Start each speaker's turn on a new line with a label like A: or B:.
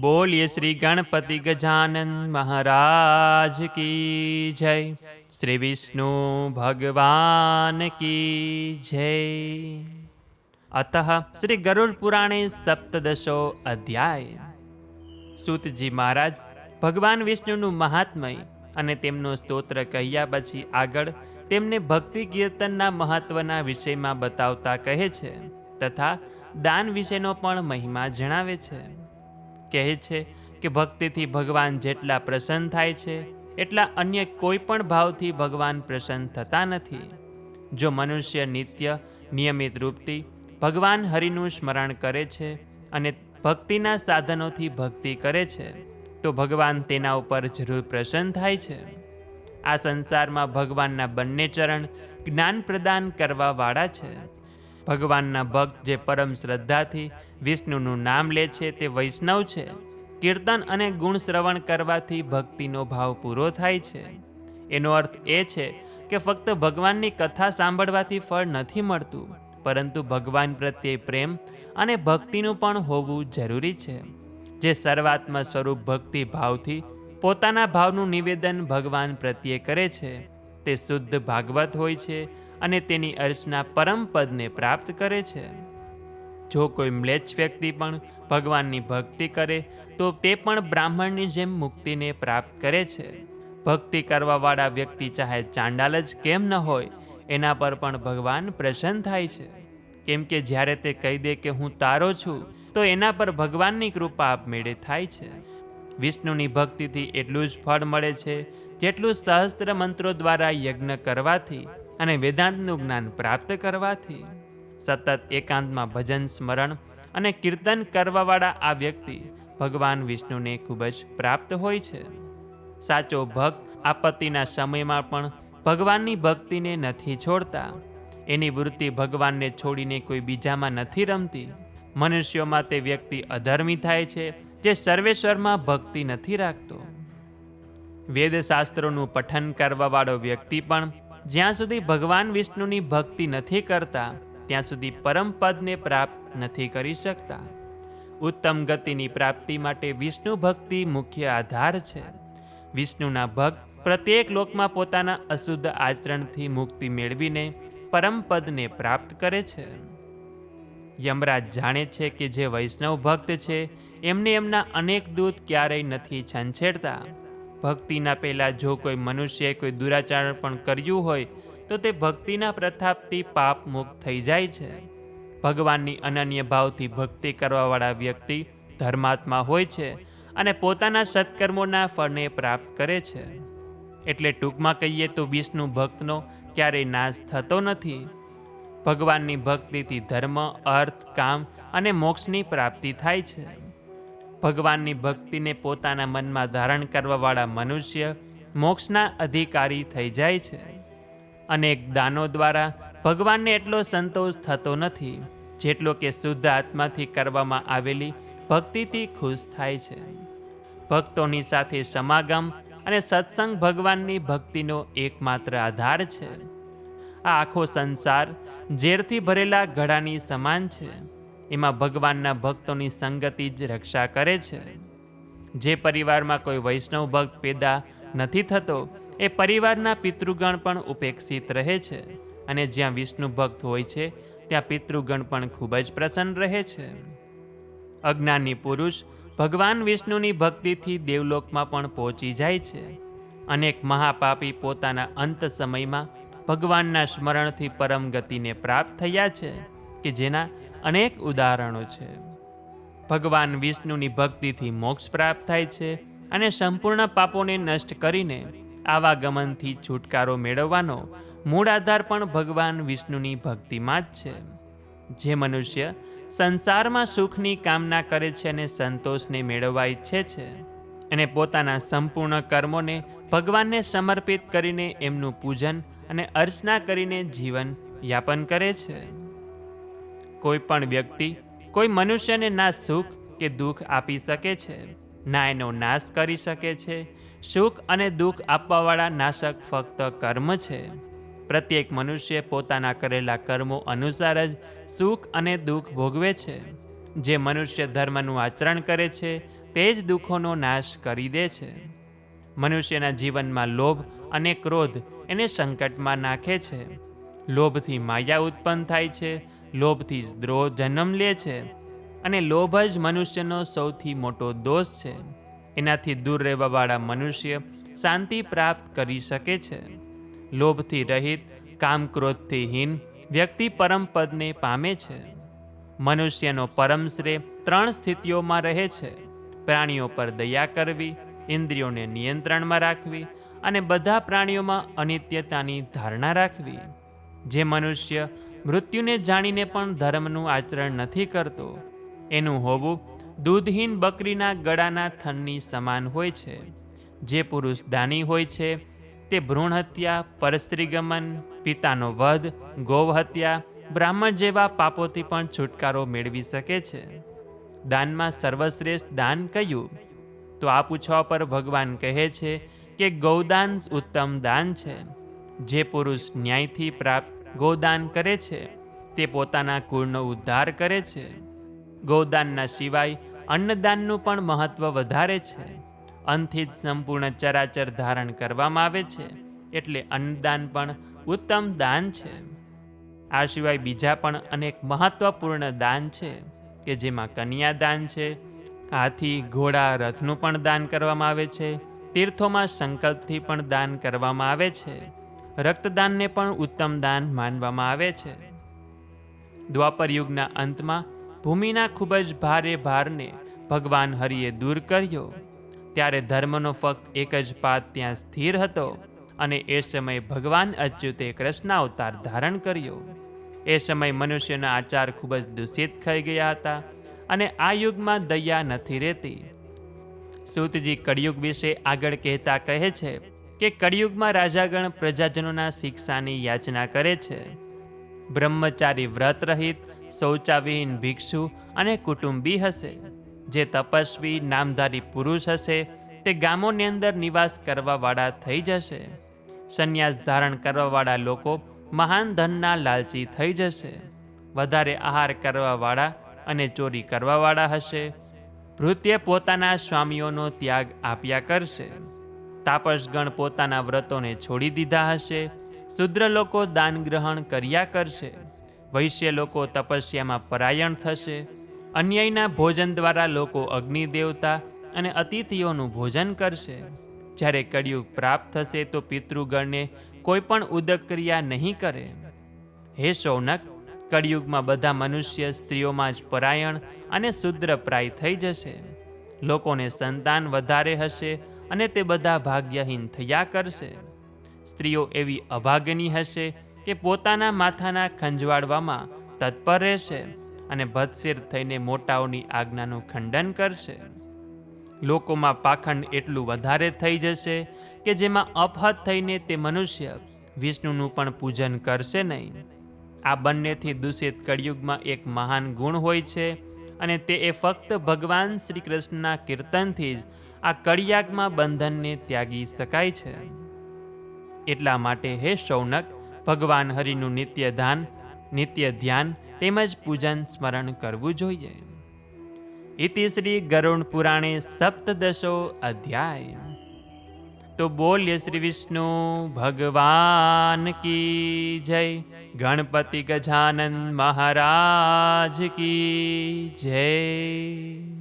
A: બોલીએ શ્રી ગણપતિ ગજાનન મહારાજ કી જય. શ્રી વિષ્ણુ ભગવાન કી જય. અત શ્રી ગરુડ પુરાણે સપ્તદશો અધ્યાય. સૂતજી મહારાજ, ભગવાન વિષ્ણુનું મહાત્મય અને તેમનો સ્તોત્ર કહ્યા પછી આગળ તેમને ભક્તિ કીર્તનના મહત્વના વિષયમાં બતાવતા કહે છે તથા દાન વિશેનો પણ મહિમા જણાવે છે. કહે છે કે ભક્તિથી ભગવાન જેટલા પ્રસન્ન થાય છે, એટલા અન્ય કોઈ પણ ભાવથી ભગવાન પ્રસન્ન થતા નથી. જો મનુષ્ય નિત્ય, નિયમિત રૂપથી ભગવાન હરિનું સ્મરણ કરે છે અને ભક્તિના સાધનોથી ભક્તિ કરે છે, તો ભગવાન તેના ઉપર જરૂર પ્રસન્ન થાય છે. આ સંસારમાં ભગવાનના બંને ચરણ જ્ઞાન પ્રદાન કરવાવાળા છે. ભગવાનના ભક્ત જે પરમ શ્રદ્ધાથી વિષ્ણુનું નામ લે છે તે વૈષ્ણવ છે. કીર્તન અને ગુણ શ્રવણ કરવાથી ભક્તિનો ભાવ પૂરો થાય છે. એનો અર્થ એ છે કે ફક્ત ભગવાનની કથા સાંભળવાથી ફળ નથી મળતું, પરંતુ ભગવાન પ્રત્યે પ્રેમ અને ભક્તિનું પણ હોવું જરૂરી છે. જે સર્વાત્મ સ્વરૂપ ભક્તિ ભાવથી પોતાના ભાવનું નિવેદન ભગવાન પ્રત્યે કરે છે, તે શુદ્ધ ભાગવત હોય છે અને તેની અર્ચના પરમ પદને પ્રાપ્ત કરે છે. જો કોઈ મ્લેચ્છ વ્યક્તિ પણ ભગવાનની ભક્તિ કરે, તો તે પણ બ્રાહ્મણની જેમ મુક્તિને પ્રાપ્ત કરે છે. ભક્તિ કરવાવાળા વ્યક્તિ ચાહે ચાંડાલ જ કેમ ન હોય, એના પર પણ ભગવાન પ્રસન્ન થાય છે. કેમ કે જ્યારે તે કહી દે કે હું તારો છું, તો એના પર ભગવાનની કૃપા આપમેળે થાય છે. વિષ્ણુની ભક્તિથી એટલું જ ફળ મળે છે, જેટલું સહસ્ત્ર મંત્રો દ્વારા યજ્ઞ કરવાથી અને વેદાંતનું જ્ઞાન પ્રાપ્ત કરવાથી સતત એકાંતમાં ભજન, સ્મરણ અને કીર્તન કરવાવાળા આ વ્યક્તિ ભગવાન વિષ્ણુને ખૂબ જ પ્રાપ્ત હોય છે. સાચો ભક્ત આપત્તિના સમયમાં પણ ભગવાનની ભક્તિને નથી છોડતા. એની વૃત્તિ ભગવાનને છોડીને કોઈ બીજામાં નથી રમતી. મનુષ્યોમાં તે વ્યક્તિ અધર્મી થાય છે, જે સર્વેશ્વરમાં ભક્તિ નથી રાખતો. વેદશાસ્ત્રોનું પઠન કરવાવાળો વ્યક્તિ પણ જ્યાં સુધી ભગવાન વિષ્ણુની ભક્તિ નથી કરતા, ત્યાં સુધી પરમ પદને પ્રાપ્ત નથી કરી શકતા. ઉત્તમ ગતિની પ્રાપ્તિ માટે વિષ્ણુ ભક્તિ મુખ્ય આધાર છે. વિષ્ણુના ભક્ત પ્રત્યેક લોકમાં પોતાના અશુદ્ધ આચરણથી મુક્તિ મેળવીને પરમ પદને પ્રાપ્ત કરે છે. યમરાજ જાણે છે કે જે વૈષ્ણવ ભક્ત છે, એમને એમના અનેક દૂત ક્યારેય નથી છંછેડતા. ભક્તિના પહેલાં જો કોઈ મનુષ્યએ કોઈ દુરાચરણ પણ કર્યું હોય, તો તે ભક્તિના પ્રતાપથી પાપ મુક્ત થઈ જાય છે. ભગવાનની અનન્ય ભાવથી ભક્તિ કરવાવાળા વ્યક્તિ ધર્માત્મા હોય છે અને પોતાના સત્કર્મોના ફળને પ્રાપ્ત કરે છે. એટલે ટૂંકમાં કહીએ તો વિષ્ણુ ભક્તનો ક્યારેય નાશ થતો નથી. ભગવાનની ભક્તિથી ધર્મ, અર્થ, કામ અને મોક્ષની પ્રાપ્તિ થાય છે. ભગવાનની ભક્તિને પોતાના મનમાં ધારણ કરવાવાળા મનુષ્ય મોક્ષના અધિકારી થઈ જાય છે. અનેક દાનો દ્વારા ભગવાનને એટલો સંતોષ થતો નથી, જેટલો કે શુદ્ધ આત્માથી કરવામાં આવેલી ભક્તિથી ખુશ થાય છે. ભક્તોની સાથે સમાગમ અને સત્સંગ ભગવાનની ભક્તિનો એકમાત્ર આધાર છે. આ આખો સંસાર ઝેરથી ભરેલા ઘડાની સમાન છે. એમાં ભગવાનના ભક્તોની સંગતિ જ રક્ષા કરે છે. જે પરિવારમાં કોઈ વૈષ્ણવ ભક્ત પેદા નથી થતો, એ પરિવારના પિતૃગણ પણ ઉપેક્ષિત રહે છે અને જ્યાં વિષ્ણુ ભક્ત હોય છે, ત્યાં પિતૃગણ પણ ખૂબ જ પ્રસન્ન રહે છે. અજ્ઞાની પુરુષ ભગવાન વિષ્ણુની ભક્તિથી દેવલોકમાં પણ પહોંચી જાય છે. અનેક મહાપાપી પોતાના અંત સમયમાં ભગવાનના સ્મરણથી પરમ ગતિને પ્રાપ્ત થયા છે, કે જેના અનેક ઉદાહરણો છે. ભગવાન વિષ્ણુની ભક્તિથી મોક્ષ પ્રાપ્ત થાય છે અને સંપૂર્ણ પાપોને નષ્ટ કરીને આવાગમનથી છુટકારો મેળવવાનો મૂળ આધાર પણ ભગવાન વિષ્ણુની ભક્તિમાં જ છે. જે મનુષ્ય સંસારમાં સુખની કામના કરે છે અને સંતોષને મેળવવા ઈચ્છે છે અને પોતાના સંપૂર્ણ કર્મોને ભગવાનને સમર્પિત કરીને એમનું પૂજન અને અર્ચના કરીને જીવન યાપન કરે છે. કોઈ પણ વ્યક્તિ કોઈ મનુષ્યને ના સુખ કે દુઃખ આપી શકે છે, ના એનો નાશ કરી શકે છે. સુખ અને દુઃખ આપવાવાળા નાશક ફક્ત કર્મ છે. પ્રત્યેક મનુષ્ય પોતાના કરેલા કર્મો અનુસાર જ સુખ અને દુઃખ ભોગવે છે. જે મનુષ્ય ધર્મનું આચરણ કરે છે, તે જ દુઃખોનો નાશ કરી દે છે. મનુષ્યના જીવનમાં લોભ અને ક્રોધ એને સંકટમાં નાખે છે. લોભથી માયા ઉત્પન્ન થાય છે લોભથી જ દ્રોહ જન્મ લે છે અને લોભ જ મનુષ્યનો સૌથી મોટો દોષ છે. એનાથી દૂર રહેવાવાળા મનુષ્ય શાંતિ પ્રાપ્ત કરી શકે છે. લોભથી રહિત, કામ ક્રોધથી હીન વ્યક્તિ પરમ પદને પામે છે. મનુષ્યનો પરમ શ્રેય ત્રણ સ્થિતિઓમાં રહે છે. પ્રાણીઓ પર દયા કરવી, ઇન્દ્રિયોને નિયંત્રણમાં રાખવી અને બધા પ્રાણીઓમાં અનિત્યતાની ધારણા રાખવી. જે મનુષ્ય મૃત્યુને જાણીને પણ ધર્મનું આચરણ નથી કરતો. એનું હોવું દૂધહીન બકરીના ગળાના થનની સમાન હોય છે. જે પુરુષ દાની હોય છે, તે ભ્રૂણ હત્યા, પરસ્ત્રીગમન, પિતાનો વધ ગૌ હત્યા, બ્રાહ્મણ જેવા પાપોથી પણ છુટકારો મેળવી શકે છે. દાનમાં સર્વશ્રેષ્ઠ દાન કયું? તો આ પૂછવા પર ભગવાન કહે છે કે ગૌદાન ઉત્તમ દાન છે. જે પુરુષ ન્યાયથી પ્રાપ્ત ગૌદાન કરે છે. તે પોતાના કુળનો ઉદ્ધાર કરે છે. ગૌદાનના સિવાય અન્નદાનનું પણ મહત્વ વધારે છે. અનથી જ સંપૂર્ણ ચરાચર ધારણ કરવામાં આવે છે, એટલે અન્નદાન પણ ઉત્તમ દાન છે. આ સિવાય બીજા પણ અનેક મહત્વપૂર્ણ દાન છે, કે જેમાં કન્યાદાન છે, હાથી, ઘોડા, રથનું પણ દાન કરવામાં આવે છે, તીર્થોમાં સંકલ્પથી પણ દાન કરવામાં આવે છે. રક્તદાનને પણ ઉત્તમ દાન માનવામાં આવે છે. દ્વાપર યુગના અંતમાં ભૂમિના ખૂબ જ ભારે ભારને ભગવાન હરિએ દૂર કર્યો. ત્યારે ધર્મનો ફક્ત એક જ પાત ત્યાં સ્થિર હતો અને એ સમયે ભગવાન અચ્યુતે કૃષ્ણ અવતાર ધારણ કર્યો. એ સમયે મનુષ્યના આચાર ખૂબ જ દૂષિત થઈ ગયા હતા અને આ યુગમાં દયા નથી રહેતી. સૂતજી કળિયુગ વિશે આગળ કહેતા કહે છે કે કળિયુગમાં રાજાગણ પ્રજાજનોના શિક્ષાની યાચના કરે છે. બ્રહ્મચારી વ્રત રહિત શૌચાવિહીન ભિક્ષુ અને કુટુંબી હશે. જે તપસ્વી, નામધારી પુરુષ હશે, તે ગામોની અંદર નિવાસ કરવાવાળા થઈ જશે. સંન્યાસ ધારણ કરવાવાળા લોકો મહાન ધનના લાલચી થઈ જશે. વધારે આહાર કરવાવાળા અને ચોરી કરવાવાળા હશે. ભૃત્ય પોતાના સ્વામીઓનો ત્યાગ આપ્યા કરશે. તાપસગણ પોતાના વ્રતોને છોડી દીધા હશે. શુદ્ર લોકો દાન ગ્રહણ કર્યા કરશે. વૈશ્ય લોકો તપસ્યામાં પરાયણ થશે. અન્યાયના ભોજન દ્વારા લોકો અગ્નિ દેવતા અને અતિથિઓનું ભોજન કરશે. જ્યારે કળિયુગ પ્રાપ્ત થશે તો પિતૃગણને કોઈ પણ ઉદક ક્રિયા નહીં કરે. હે શૌનક, કળિયુગમાં બધા મનુષ્ય સ્ત્રીઓમાં જ પરાયણ અને શુદ્રપ્રાય થઈ જશે. લોકોને સંતાન વધારે હશે અને તે બધા ભાગ્યહીન થયા કરશે. સ્ત્રીઓ એવી અભાગની હશે કે પોતાના માથાના ખંજવાડવામાં તત્પર રહેશે અને ભત્સિર થઈને મોટાઓની આજ્ઞાનું ખંડન કરશે. લોકોમાં પાખંડ એટલું વધારે થઈ જશે કે જેમાં અપહત થઈને તે મનુષ્ય વિષ્ણુનું પણ પૂજન કરશે નહીં. આ બંનેથી દૂષિત કળિયુગમાં એક મહાન ગુણ હોય છે અને તે એ ફક્ત ભગવાન શ્રી કૃષ્ણના કીર્તનથી જ આ કળિયાગમાં બંધનને ત્યાગી શકાય છે. એટલા માટે હે શૌનક, ભગવાન હરિનું નિત્ય દાન, નિત્ય ધ્યાન તેમજ પૂજન સ્મરણ કરવું જોઈએ. ઇતિ શ્રી ગરુણ પુરાણે સપ્તદશો અધ્યાય. તો બોલ્ય શ્રી વિષ્ણુ, ભગવાન કી જય, ગણપતિ ગજાનંદ મહારાજ કી જય.